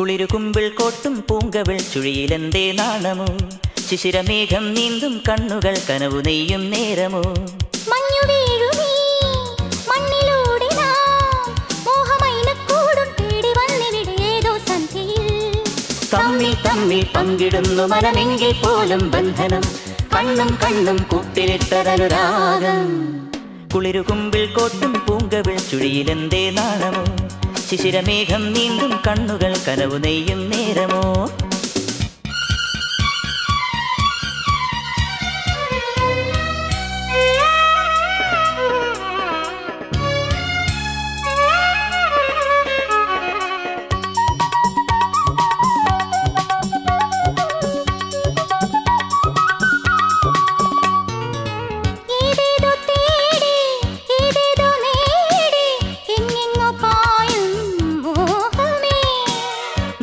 കുളിരു കുമ്പിൾ കോട്ടും പൂങ്കവിൾ ചുഴിയിലെന്തേ നാണമോ? ശിശിരമേഘം നീന്തും കണ്ണുകൾ കനവു നെയ്യും നേരമോ? തമ്മിൽ തമ്മിൽ പങ്കിടുന്നു മനമെങ്കിൽ പോലും ബന്ധനം. കണ്ണും കണ്ണും കൂട്ടിലിട്ടതനുരാഗം. കുളിരു കുമ്പിൾ കോട്ടും പൂങ്കവിൾ ചുഴിയിലെന്തേ നാണമോ? ശിശിരമേഘം നീന്തും കണ്ണുകൾ കനവു നെയ്യും നേരമോ?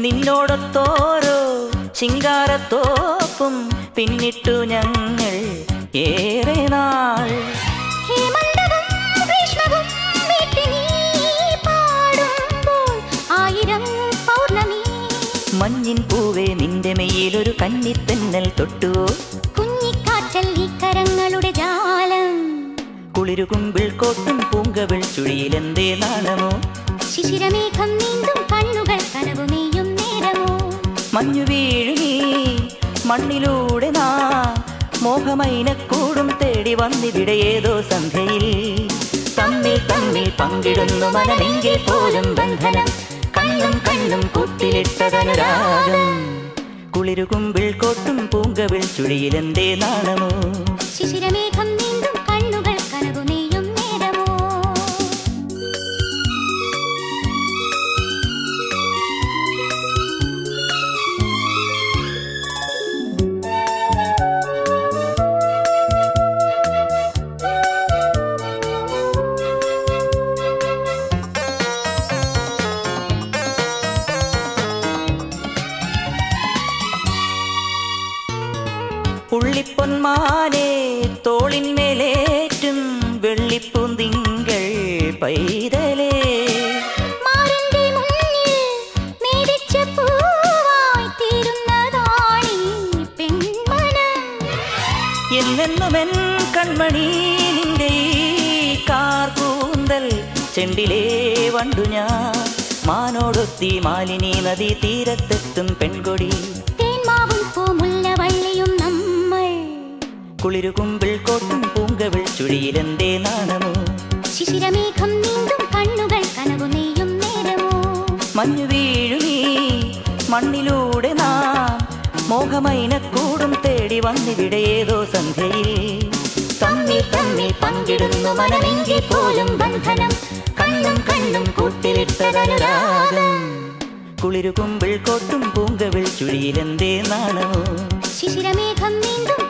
നിന്നോടൊത്തോരോ ശിങ്കാരത്തോപ്പും പിന്നിട്ടു ഞങ്ങൾ ഏറെ നാൾ. മഞ്ഞിൻ പൂവേ നിന്റെ മെയ്യിലൊരു കന്നിത്തെന്നൽ തൊട്ടു. കുഞ്ഞിക്കാറ്റൽ ഈ കരങ്ങളുടെ ജാലം. കുളിരു കുമ്പിൾ കോട്ടും പൂങ്കവിൾ ചുഴിയിലെന്തേ നാണമോ? ശിശിരമേഘം നീന്തും കണ്ണുകൾ മഞ്ഞു വീഴുകി മണ്ണിലൂടെ നാ. മോഹമൈനക്കൂടും തേടി വന്നിവിടെ ഏതോ സന്ധ്യയിൽ. തമ്മിൽ തമ്മിൽ പങ്കിടുന്നു മനമെങ്കിൽ പോലും ബന്ധനം. കണ്ണും കണ്ണും കൂട്ടിലിട്ടതനുരാഗം കുളിരുകുമ്പിൾ കോട്ടും പൂങ്കവിൾ ചുഴിയിലെന്തേ നാണമോ? ശിശിരമേഘം നീന്തും പുള്ളിപ്പൊന്മാനെ തോളിന്മേലേറ്റും വെള്ളിപ്പൂന്തിങ്കൾ പൈതലേ. എന്നെന്നുമെൻ കൺമണി നിന്റെ കാർകൂന്തൽ ചെണ്ടിലേ വണ്ടു ഞാൻ. മാനോടൊത്തി മാലിനി നദി തീരത്തെത്തും പെൺകൊടി. കുളിരു കുമ്പിൾ കോട്ടും പൂങ്കവിൾ ചുഴിയിലെന്തേ നാണമോ? ശിശിരമേഘം നീന്തും കണ്ണുകൾ കനവു നെയ്യും നേരമോ? മഞ്ഞു വീഴുമീ മണ്ണിലൂടെ നാം. മോഹമൈനക്കൂടും തേടി വന്നിവിടെ ഏതോ സന്ധ്യയിൽ. തമ്മിൽ തമ്മിൽ പങ്കിടുന്നു മനമെങ്കിൽ പോലും ബന്ധനം. കണ്ണും കണ്ണും കൂട്ടിലിട്ടതനുരാഗം. കുളിരു കുമ്പിൾ കോട്ടും പൂങ്കവിൾ ചുഴിയിലെന്തേ നാണമോ? ശിശിരമേഘം നീന്തും